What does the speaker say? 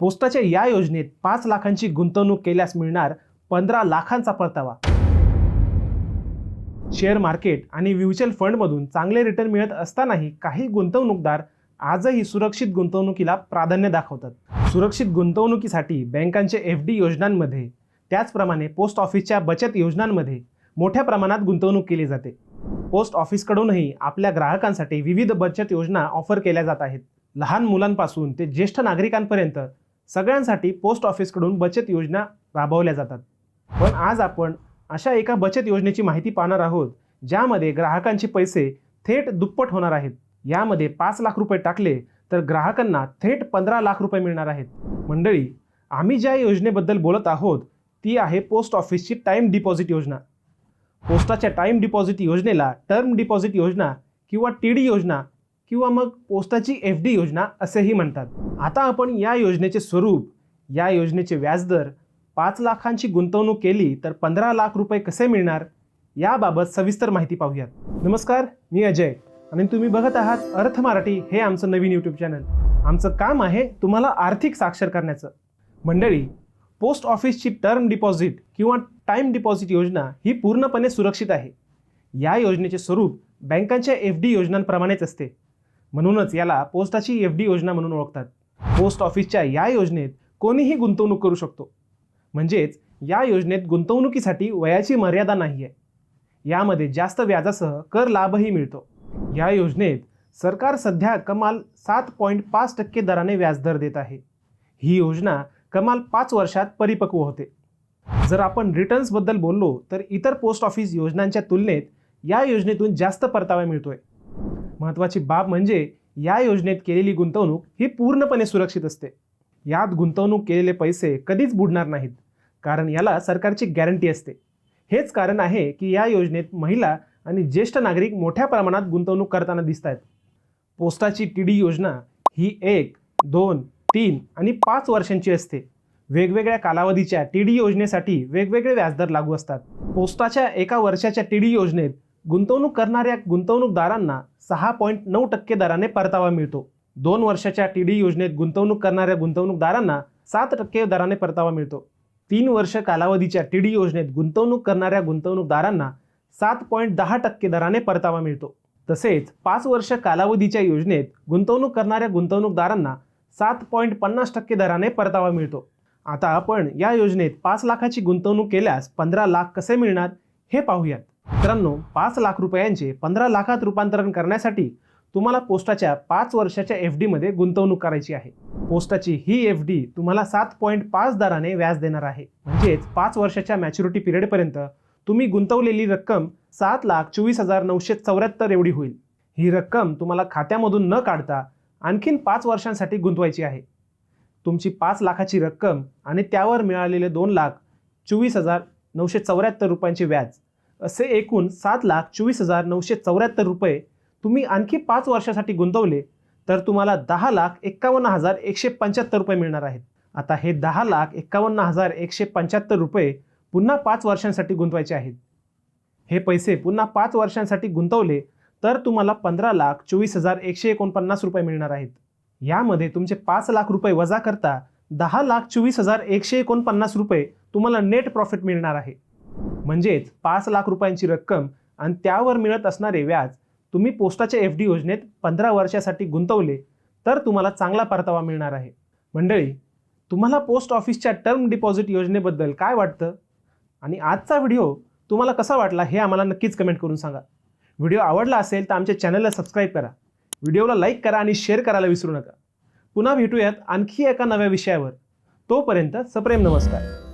पोस्टाच्या या योजनेत पाच लाखांची गुंतवणूक केल्यास मिळणार पंधरा लाखांचा परतावा. शेअर मार्केट आणि म्युच्युअल फंडमधून चांगले रिटर्न मिळत असतानाही काही गुंतवणूकदार आजही सुरक्षित गुंतवणुकीला प्राधान्य दाखवतात. सुरक्षित गुंतवणुकीसाठी बँकांचे एफ डी योजनांमध्ये त्याचप्रमाणे पोस्ट ऑफिसच्या बचत योजनांमध्ये मोठ्या प्रमाणात गुंतवणूक केली जाते. पोस्ट ऑफिसकडूनही आपल्या ग्राहकांसाठी विविध बचत योजना ऑफर केल्या जात आहेत. लहान मुलांपासून ते ज्येष्ठ नागरिकांपर्यंत सगळ्यांसाठी पोस्ट ऑफिसकडून बचत योजना राबवल्या जातात. पण आज आपण अशा एका बचत योजनेची माहिती पाहणार आहोत ज्यामध्ये ग्राहकांचे पैसे थेट दुप्पट होणार आहेत. यामध्ये पाच लाख रुपये टाकले तर ग्राहकांना थेट पंधरा लाख रुपये मिळणार आहेत. मंडळी आम्ही ज्या योजनेबद्दल बोलत आहोत ती आहे पोस्ट ऑफिसची टाईम डिपॉझिट योजना. पोस्टाच्या टाईम डिपॉझिट योजनेला टर्म डिपॉझिट योजना किंवा टी डी योजना किंवा मग पोस्टाची एफ डी योजना असेही म्हणतात. आता आपण या योजनेचे स्वरूप या योजनेचे व्याजदर पाच लाखांची गुंतवणूक केली तर पंधरा लाख रुपये कसे मिळणार याबाबत सविस्तर माहिती पाहूयात. नमस्कार मी अजय. आणि तुम्ही बघत आहात अर्थ मराठी हे आमचं नवीन यूट्यूब चॅनल आमचं काम आहे तुम्हाला आर्थिक साक्षर करण्याचं. मंडळी पोस्ट ऑफिसची टर्म डिपॉझिट किंवा टाईम डिपॉझिट योजना ही पूर्णपणे सुरक्षित आहे. या योजनेचे स्वरूप बँकांच्या एफ डी योजनांप्रमाणेच असते. म्हणूनच याला पोस्टाची एफ डी योजना म्हणून ओळखतात. पोस्ट ऑफिसच्या या योजनेत कोणीही गुंतवणूक करू शकतो. म्हणजेच या योजनेत गुंतवणुकीसाठी वयाची मर्यादा नाही आहे यामध्ये जास्त व्याजासह कर लाभही मिळतो. या योजनेत सरकार सध्या कमाल सात पॉईंट पाच टक्के दराने व्याजदर देत आहे. ही योजना कमाल पाच वर्षात परिपक्व होते. जर आपण रिटर्न्सबद्दल बोललो तर इतर पोस्ट ऑफिस योजनांच्या तुलनेत या योजनेतून जास्त परतावा मिळतोय. महत्त्वाची बाब म्हणजे या योजनेत केलेली गुंतवणूक ही पूर्णपणे सुरक्षित असते. यात गुंतवणूक केलेले पैसे कधीच बुडणार नाहीत कारण याला सरकारची गॅरंटी असते. हेच कारण आहे की या योजनेत महिला आणि ज्येष्ठ नागरिक मोठ्या प्रमाणात गुंतवणूक करताना दिसत आहेत पोस्टाची टी डी योजना ही एक दोन तीन आणि पाच वर्षांची असते. वेगवेगळ्या कालावधीच्या टी डी योजनेसाठी वेगवेगळे व्याजदर लागू असतात. पोस्टाच्या एका वर्षाच्या टी डी योजनेत गुंतवणूक करणाऱ्या गुंतवणूकदारांना सहा पॉईंट नऊ टक्के दराने परतावा मिळतो. दोन वर्षाच्या टी डी योजनेत गुंतवणूक करणाऱ्या गुंतवणूकदारांना सात टक्के दराने परतावा मिळतो. तीन वर्ष कालावधीच्या टी डी योजनेत गुंतवणूक करणाऱ्या गुंतवणूकदारांना सात पॉईंट दहा टक्के दराने परतावा मिळतो. तसेच पाच वर्ष कालावधीच्या योजनेत गुंतवणूक करणाऱ्या गुंतवणूकदारांना सात पॉईंट पन्नास टक्के दराने परतावा मिळतो. आता आपण या योजनेत पाच लाखाची गुंतवणूक केल्यास पंधरा लाख कसे मिळणार हे पाहूयात. मित्रांनो पाच लाख रुपयांचे पंधरा लाखात रूपांतरण करण्यासाठी तुम्हाला पोस्टाच्या पाच वर्षाच्या एफ डीमध्ये गुंतवणूक करायची आहे. पोस्टाची ही एफ डी तुम्हाला सात पॉईंट पाच दराने व्याज देणार आहे. म्हणजेच पाच वर्षाच्या मॅच्युरिटी पिरियडपर्यंत तुम्ही गुंतवलेली रक्कम सात लाख चोवीस हजार नऊशे चौऱ्याहत्तर एवढी होईल. ही रक्कम तुम्हाला खात्यामधून न काढता आणखीन पाच वर्षांसाठी गुंतवायची आहे. तुमची पाच लाखाची रक्कम आणि त्यावर मिळालेले दोन लाख चोवीस हजार नऊशे चौऱ्याहत्तर रुपयांचे व्याज असे एकूण सात लाख चोवीस हजार नऊशे चौऱ्याहत्तर रुपये तुम्ही आणखी पाच वर्षासाठी गुंतवले तर तुम्हाला दहा लाख एक्कावन्न हजार एकशे पंच्याहत्तर रुपये मिळणार आहेत. आता हे दहा लाख एक्कावन्न हजार एकशे पंच्याहत्तर रुपये पुन्हा पाच वर्षांसाठी गुंतवायचे आहेत. हे पैसे पुन्हा पाच वर्षांसाठी गुंतवले तर तुम्हाला पंधरा लाख चोवीस हजार एकशे एकोणपन्नास रुपये मिळणार आहेत. यामध्ये तुमचे पाच लाख रुपये वजा करता दहा लाख चोवीस हजार एकशे एकोणपन्नास रुपये तुम्हाला नेट प्रॉफिट मिळणार आहे. म्हणजेच पाच लाख रुपयांची रक्कम आणि त्यावर मिळत असणारे व्याज तुम्ही पोस्टाच्या एफ डी योजनेत पंधरा वर्षासाठी गुंतवले तर तुम्हाला चांगला परतावा मिळणार आहे. मंडळी तुम्हाला पोस्ट ऑफिसच्या टर्म डिपॉझिट योजनेबद्दल काय वाटतं? आणि आजचा व्हिडिओ तुम्हाला कसा वाटला हे आम्हाला नक्कीच कमेंट करून सांगा. व्हिडिओ आवडला असेल तर आमच्या चॅनलला सबस्क्राईब करा. व्हिडिओला लाईक करा आणि शेअर करायला विसरू नका. पुन्हा भेटूयात आणखी एका नव्या विषयावर. तोपर्यंत सप्रेम नमस्कार.